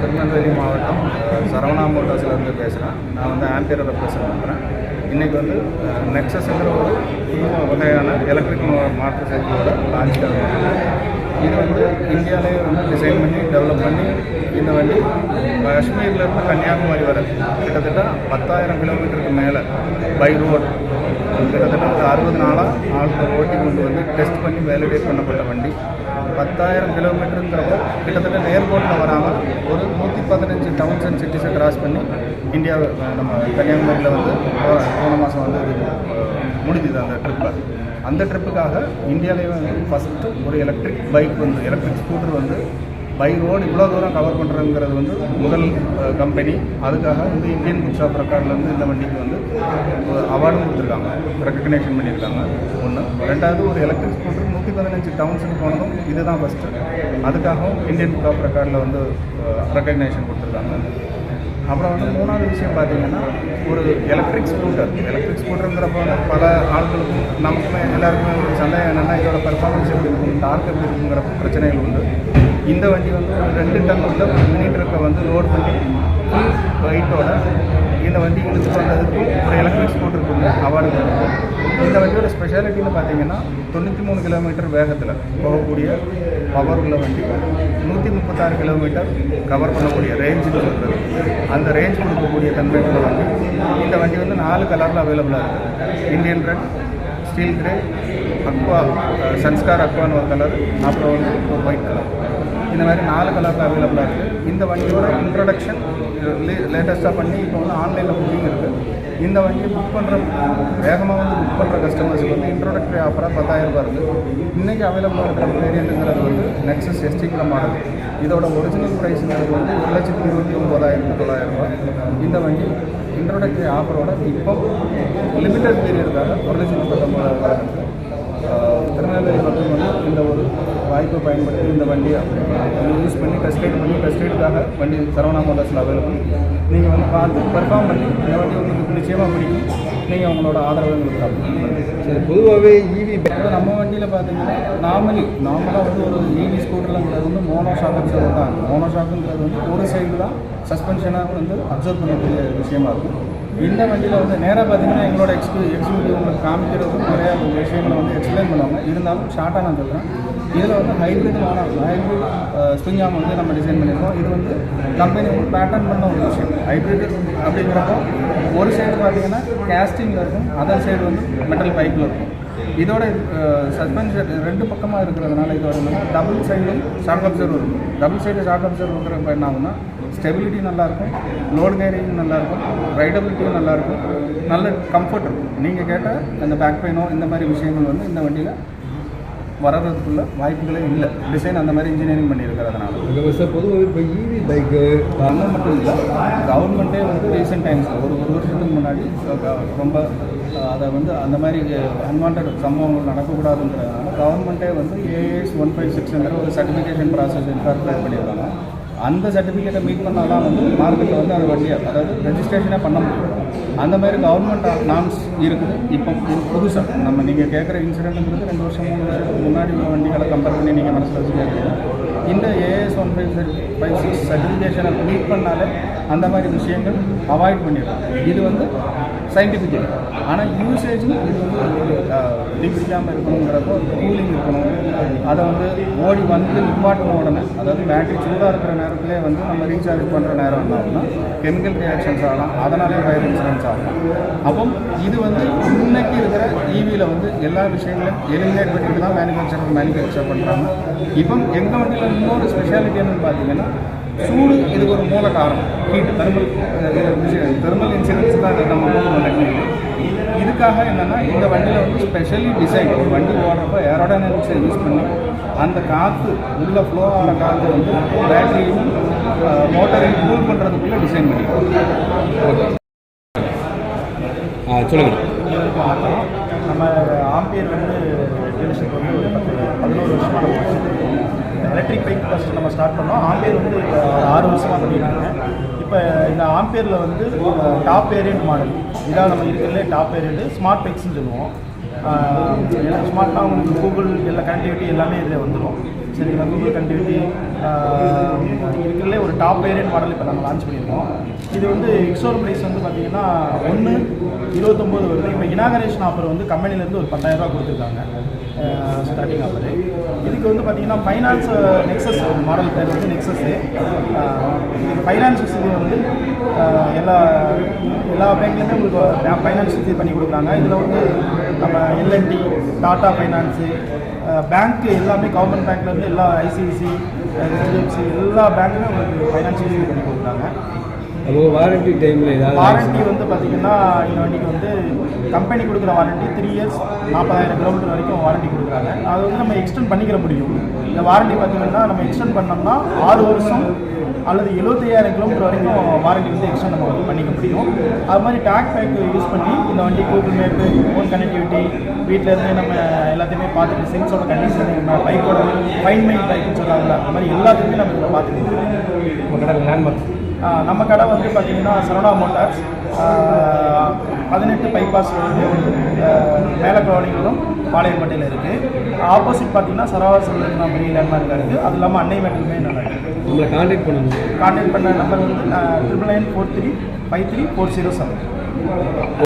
திருநெல்வேலி மாவட்டம் சரவணா மோட்டார்ஸ்லேருந்து பேசுகிறேன் நான் வந்து ஆம்பியரை ரெப்ரசன்ட் பண்ணுறேன் இன்றைக்கி வந்து நெக்ஸஸ்ங்கிற ஒரு புது வகையான எலக்ட்ரிக் மாற்று சைக்கிளோட லான்ச் இது வந்து இந்தியாவிலே வந்து டிசைன் பண்ணி டெவலப் பண்ணி இந்த வண்டி காஷ்மீர்லேருந்து கன்னியாகுமரி வர கிட்டத்தட்ட பத்தாயிரம் கிலோமீட்டருக்கு மேலே பை ரோட் கிட்டத்தட்ட ஒரு அறுபது நாளாக ஆட்கள் ஓட்டி கொண்டு வந்து டெஸ்ட் பண்ணி வேலிடேட் பண்ணப்பட்ட வண்டி. பத்தாயிரம் கிலோமீட்டருங்கிறப்போ கிட்டத்தட்ட நேர்கோட்டில் வராமல் ஒரு நூற்றி பதினஞ்சு டவுன்ஸ் அண்ட் சிட்டிஸை கிராஸ் பண்ணி இந்தியா நம்ம கன்னியாகுமரியில் வந்து போன மாதம் வந்து இது முடிஞ்சுது அந்த ட்ரிப்பில் அந்த ட்ரிப்புக்காக இந்தியாவிலே வந்து ஃபஸ்ட்டு ஒரு எலக்ட்ரிக் பைக் வந்து எலக்ட்ரிக் ஸ்கூட்டர் வந்து பை ரோடு இவ்வளோ தூரம் கவர் பண்ணுறதுங்கிறது வந்து முதல் கம்பெனி அதுக்காக வந்து இந்தியன் புக்ஸ் ஆஃப் ரெக்கார்ட்லேருந்து இந்த வண்டிக்கு வந்து அவார்டும் கொடுத்துருக்காங்க. ரெக்கக்னேஷன் பண்ணியிருக்காங்க. ஒன்று ரெண்டாவது ஒரு எலக்ட்ரிக் ஸ்கூட்டர் நூற்றி பதினஞ்சு டவுன்ஸுக்கு போனதும் இதுதான் ஃபஸ்ட்டு அதுக்காகவும் இந்தியன் புக் ஆஃப் ரெக்கார்டில் வந்து ரெக்கக்னேஷன் கொடுத்துருக்காங்க. அப்புறம் வந்து மூணாவது விஷயம் பார்த்தீங்கன்னா ஒரு எலக்ட்ரிக் ஸ்கூட்டர் எலக்ட்ரிக் ஸ்கூட்டருங்கிறப்ப வந்து பல ஆட்களுக்கும் நமக்குமே எல்லாருக்குமே ஒரு சந்தேகம் என்னென்னா இதோட பெர்ஃபார்மன்ஸ் எப்படி இருக்கும்? டார்க் எப்படி இருக்குங்கிற பிரச்சனைகள் உண்டு. இந்த வண்டி வந்து ஒரு ரெண்டு டன் உள்ள மினி ட்ரக்கை வந்து லோட் பண்ணி ஃபுல் வெயிட்டோட இந்த வண்டி இழுத்துட்டு வந்ததுக்கும் ஒரு எலக்ட்ரிக் ஸ்கூட்டர் கொடுங்க அவார்டு கொடுக்கும் இந்த வண்டியோட ஸ்பெஷாலிட்டின்னு பார்த்தீங்கன்னா தொண்ணூற்றி மூணு கிலோமீட்டர் வேகத்தில் போகக்கூடிய பவர் உள்ள வண்டி. நூற்றி முப்பத்தாறு கிலோமீட்டர் கவர் பண்ணக்கூடிய ரேஞ்சு இருக்குது அந்த ரேஞ்ச் கொடுக்கக்கூடிய தன்மை உள்ள வண்டி. இந்த வண்டி வந்து நாலு கலரில் அவைலபிளாக இருக்குது Indian red steel grey aqua sanskar அக்வான்னு ஒரு கலர் அப்புறம் வந்து ஒரு ஒயிட் கலர் இந்த மாதிரி நாலு கலரில் அவைலபிளாக இருக்குது இந்த வண்டியோட இன்ட்ரடக்ஷன் லேட்டஸ்ட்டாக பண்ணி இப்போ வந்து ஆன்லைனில் புக்கிங் இருக்குது இந்த வண்டியை புக் பண்ணுற வேகமாக வந்து புக் பண்ணுற கஸ்டமர்ஸுக்கு வந்து இன்ட்ரோடக்டரி ஆஃபராக பத்தாயிரம் ரூபாய் இருக்குது இன்றைக்கி அவைலபிளாக இருக்கிற வேரியண்ட்டுங்கிறது வந்து நெக்ஸஸ் எஸ்டிக்கில் மாடல். இதோட ஒரிஜினல் ப்ரைஸுங்கிறது வந்து ஒரு லட்சத்தி இருபத்தி ஒம்பதாயிரத்து தொள்ளாயிரம் ரூபாய். இந்த வண்டி இன்ட்ரோடக்டரி ஆஃபரோட இப்போ லிமிட்டட் பீரியடுக்காக ஒரு லட்சத்தி பத்தொம்பதாயிரம் திருநெல்வேலி மக்கள் வந்து இந்த ஒரு வாய்ப்பை பயன்படுத்தி இந்த வண்டியை யூஸ் பண்ணி டெஸ்ட் ரைட் பண்ணி டெஸ்ட் ரைடுக்காக வண்டி சரவணா மோட்டார்ஸில் அவைலபிள் நீங்கள் வந்து பார்த்து பெர்ஃபார்ம் பண்ணி இந்த வண்டி உங்களுக்கு நிச்சயமாக பிடிக்கும். நீங்கள் உங்களோட ஆதரவை எங்களுக்கு தரணும் சரி பொதுவாகவே ஈவி இப்போ நம்ம வண்டியில் பார்த்தீங்கன்னா நார்மலி நார்மலாக வந்து ஒரு இவி ஸ்கூட்டர்லங்கிறது வந்து மோனோ ஷாக்குங்கிறது தான். மோனோ ஷாக்குங்கிறது வந்து ஒரு சைடு தான் சஸ்பென்ஷனாக வந்து அப்சர்வ் பண்ணக்கூடிய விஷயமா இருக்கும். இந்த வண்டியில் வந்து நேராக பார்த்தீங்கன்னா எங்களோட எக்ஸ்க்யூ எக்ஸிக்யூட்டிவ் உங்களுக்கு காமிக்கிறதுக்கு நிறையா விஷயங்களை வந்து எக்ஸ்பிளைன் பண்ணுவாங்க. இருந்தாலும் ஷார்ட்டாக நான் சொல்கிறேன் இதில் வந்து ஹைப்ரிட் மோனோ ஹைப்ரிட் ஸ்ப்ரிங் ஆம் வந்து நம்ம டிசைன் பண்ணியிருக்கோம். இது வந்து கம்பெனி வந்து பேட்டர்ன் பண்ண ஒரு விஷயம். ஹைப்ரிட் அப்படிங்கிறப்போ ஒரு சைடு பார்த்தீங்கன்னா கேஸ்டிங்கில் இருக்கும். அதர் சைடு வந்து மெட்டல் பைப்பில் இருக்கும். இதோட சஸ்பென்ஷன் ரெண்டு பக்கமாக இருக்கிறதுனால இதோட என்னன்னா டபுள் சைடு ஷார்ட் அப்சர்வ் இருக்கும். டபுள் சைடு ஷார்ட் அப்சர்வ் இருக்கிறப்ப என்ன ஆகும்னா ஸ்டெபிலிட்டி நல்லாயிருக்கும் லோடு கேரிங் நல்லாயிருக்கும் ரைடபிலிட்டியும் நல்லாயிருக்கும் நல்ல கம்ஃபர்ட் இருக்கும். நீங்கள் கேட்டால் அந்த பேக் பெயினோ இந்த மாதிரி விஷயங்கள் வந்து இந்த வண்டியில் வர்றதுக்குள்ள வாய்ப்புகளே இல்லை. டிசைன் அந்த மாதிரி இன்ஜினியரிங் பண்ணியிருக்கிறதுனால. சார் பொதுவாகவே இப்போ ஈவி பைக்கு நம்ம மட்டும் இல்லை. கவர்மெண்ட்டே வந்து ரீசெண்ட் டைம்ஸ் ஒரு ஒரு வருஷத்துக்கு முன்னாடி ரொம்ப அதை வந்து அந்த மாதிரி அன்வான்ட் சம்பவங்கள் நடக்கக்கூடாதுன்றதுனால கவர்மெண்ட்டே வந்து ஏஎஸ் ஒன் ஃபைவ் சிக்ஸ்ங்கிற ஒரு சர்டிஃபிகேஷன் ப்ராசஸ் இன்கார்பரேட் பண்ணியிருக்காங்க. அந்த சர்டிஃபிகேட்டை மீட் பண்ணால் தான் வந்து மார்க்கெட்டில் வந்து அது வண்டியை அதாவது ரெஜிஸ்ட்ரேஷனே பண்ண முடியும். அந்த மாதிரி கவர்மெண்ட் நாம்ஸ் இருக்குது. இப்போ புதுசாக நம்ம நீங்கள் கேட்குற இன்சிடென்ட்ங்கிறது ரெண்டு வருஷம் மூணு வருஷத்துக்கு முன்னாடி உள்ள வண்டிகளை கம்பேர் பண்ணி நீங்கள் மனசில் வச்சு கேட்குறீங்க இந்த AS one five five six சர்டிஃபிகேஷனை meet பண்ணாலே அந்த மாதிரி விஷயங்கள் அவாய்ட் பண்ணிடலாம். இது வந்து சயின்டிஃபிக் ஆனால் யூசேஜும் இது வந்து டிபிடிக்காமல் இருக்கணுங்கிறப்போ கூலிங் இருக்கணும். அதை வந்து ஓடி வந்து நிப்பாட்டின உடனே அதாவது பேட்டரி சூடாக இருக்கிற நேரத்திலே வந்து நம்ம ரீசார்ஜ் பண்ணுற நேரம் என்ன கெமிக்கல் ரியாக்ஷன்ஸ் ஆகலாம். அதனாலே வயர் இன்சூரன்ஸ் ஆகலாம். அப்போ இது வந்து இன்னைக்கு இருக்கிற ஈவியில் வந்து எல்லா விஷயங்களையும் எலிமினேட் பண்ணிட்டு தான் மேனுஃபேக்சர் மேனுஃபேக்சர் பண்ணுறாங்க இப்போ எங்கள் வண்டியில் இன்னொரு ஸ்பெஷாலிட்டி என்னன்னு பார்த்தீங்கன்னா சூடு இதுக்கு ஒரு மூல காரணம். ஹீட் தர்மல் இன்சூரன்ஸ் தான் இது நம்ம மூணு டெக்னிக் இதுக்காக என்னென்னா இந்த வண்டியில் வந்து ஸ்பெஷலி டிசைன் ஒரு வண்டி ஓடுறப்ப ஏரோடைனமிக்ஸை யூஸ் பண்ணி அந்த காற்று உள்ள ஃப்ளோ ஆகிற காற்று வந்து பேட்டரியும் மோட்டரையும் கூல் பண்ணுறதுக்குள்ளே டிசைன் பண்ணிருக்கோம் ஆ சொல்லுங்கள் நம்ம ஆம்பியர் வந்து பதினோரு வருஷமாக எலக்ட்ரிக் பைக் ஃபஸ்ட்டு நம்ம ஸ்டார்ட் பண்ணோம். ஆம்பேர் வந்து ஆறு வருஷமாக பண்ணியிருக்காங்க இப்போ இந்த ஆம்பேரில் வந்து டாப் வேரியன்ட் மாடல் இதான் நம்ம இருக்கிறதுலே டாப் வேரியன்ட் ஸ்மார்ட் பைக்ஸ்னு சொல்லுவோம். ஸ்மார்ட்னா உங்களுக்கு கூகுள் எல்லா கனெக்டிவிட்டி எல்லாமே இதில் வந்துடும் சரிங்களா கூகுள் கனெக்டிவிட்டி இருக்கிறதுலே ஒரு டாப் வேரியன்ட் மாடல் இப்போ நம்ம லான்ச் பண்ணியிருக்கோம். இது வந்து எக்ஸோர் ப்ரைஸ் வந்து பார்த்தீங்கன்னா ஒன்று இருபத்தொம்போது வருது. இப்போ இனாகரேஷன் ஆஃபர் வந்து கம்பெனிலேருந்து ஒரு பத்தாயிரரூபா கொடுத்துருக்காங்க. ஸ்டார்டிங் ஆகுது இதுக்கு வந்து பார்த்தீங்கன்னா ஃபைனான்ஸ் நெக்ஸஸ் மாடல் பேர் வந்து நெக்ஸஸ்ஸு இது ஃபைனான்ஸ் வசதி வந்து எல்லா எல்லா பேங்க்லேயுமே உங்களுக்கு ஃபைனான்ஸ் வசதி பண்ணி கொடுக்குறாங்க. இதில் வந்து நம்ம எல்என்டி டாட்டா ஃபைனான்ஸு பேங்க்கு எல்லாமே கவர்மெண்ட் பேங்க்லேருந்து எல்லா ஐசிஐசி ஹெச்டிஎஃப்சி எல்லா பேங்க்குமே உங்களுக்கு ஃபைனான்ஸ் வசதி பண்ணி கொடுக்குறாங்க. அப்போ வாரண்டி டைமில் ஏதாவது வாரண்டி வந்து பார்த்தீங்கன்னா இந்த வண்டிக்கு வந்து கம்பெனி கொடுக்குற வாரண்டி த்ரீ இயர்ஸ் நாற்பதாயிரம் கிலோமீட்டர் வரைக்கும் வாரண்டி கொடுக்குறாங்க. அது வந்து நம்ம எக்ஸ்டெண்ட் பண்ணிக்கிற முடியும். இந்த வாரண்டி பார்த்தீங்கன்னா நம்ம எக்ஸ்டெண்ட் பண்ணோம்னா ஆறு வருஷம் அல்லது எழுபத்தையாயிரம் கிலோமீட்டர் வரைக்கும் வாரண்டி வந்து எக்ஸ்டெண்ட் நம்ம வந்து பண்ணிக்க முடியும். அது மாதிரி டேக் பேக் யூஸ் பண்ணி இந்த வண்டி கூகுள் மேப்பு ஃபோன் கனெக்டிவிட்டி வீட்டில் இருந்து நம்ம எல்லாத்தையுமே பார்த்துட்டு சென்ஸோட கண்டிஷன் பைக்கோட ஃபைன் மைண்ட் பைக்குன்னு சொல்கிறாங்களா அந்த மாதிரி எல்லாத்தையுமே நம்ம இதில் கடை லேண்ட்மார்க் நம்ம கடை வந்து பார்த்தீங்கன்னா சரவணா மோட்டார்ஸ் பதினெட்டு பைபாஸ் வந்து மேலக்கோவலிங்களும் பாளையம்பட்டியில் இருக்குது ஆப்போசிட் பார்த்தீங்கன்னா சரவணா செல்வம் பெரிய லேண்ட்மார்க் இருக்குது அது இல்லாமல் அன்னை மெட்டலுமே நல்லா இருக்குது நம்மளை காண்டாக்ட் பண்ணணும் கான்டாக்ட் பண்ண நம்பர் வந்து triple nine four three five three four zero seven